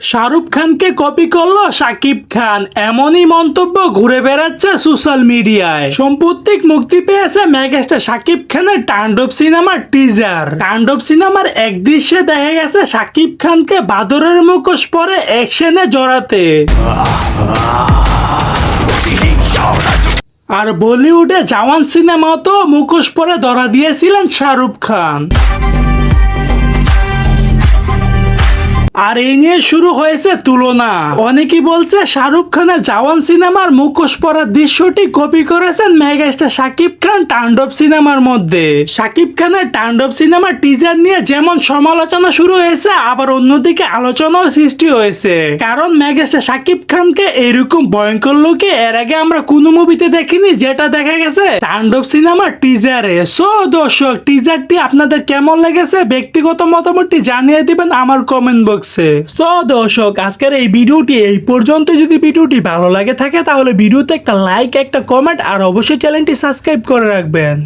শাহরুখ খানকে কপি করল শাকিব খান। এমনই মন্তব্য ঘুরে বেড়াচ্ছে সোশ্যাল মিডিয়ায় সম্প্রতিক মুক্তি পেয়েছে মেগাস্টার শাকিব খানের তাণ্ডব সিনেমার টিজার টান্ডব সিনেমার এক দৃশ্যে দেখা গেছে শাকিব খানকে বাদরের মুখোশ পরে অ্যাকশনে জড়াতে। আর বলিউডে জওয়ান সিনেমাতেও মুখোশ পরে ধরা দিয়েছিলেন শাহরুখ খান। আর এই নিয়ে শুরু হয়েছে তুলনা। অনেকেই বলছে শাহরুখ খানের জওয়ান সিনেমার মুখোশ পরার দৃশ্যটি কপি করেছেন মেগাস্টার শাকিব খান তাণ্ডব সিনেমার মধ্যে। শাকিব খানের তাণ্ডব সিনেমার টিজার নিয়ে যেমন সমালোচনা শুরু হয়েছে, আবার অন্যদিকে আলোচনাও সৃষ্টি হয়েছে। কারণ মেগাস্টার শাকিব খানকে এরকম ভয়ঙ্কর লোকে এর আগে আমরা কোনো মুভিতে দেখিনি, যেটা দেখা গেছে তাণ্ডব সিনেমার টিজারে সো দর্শক টিজারটি আপনাদের কেমন লেগেছে, ব্যক্তিগত মতামতটি জানিয়ে দিবেন আমার কমেন্ট বক্সে সো দর্শক, আজকের এই ভিডিওটি এই পর্যন্ত যদি ভিডিওটি ভালো লাগে থাকে, তাহলে ভিডিওতে একটা লাইক একটা কমেন্ট আর অবশ্যই চ্যানেলটি সাবস্ক্রাইব করে রাখবেন।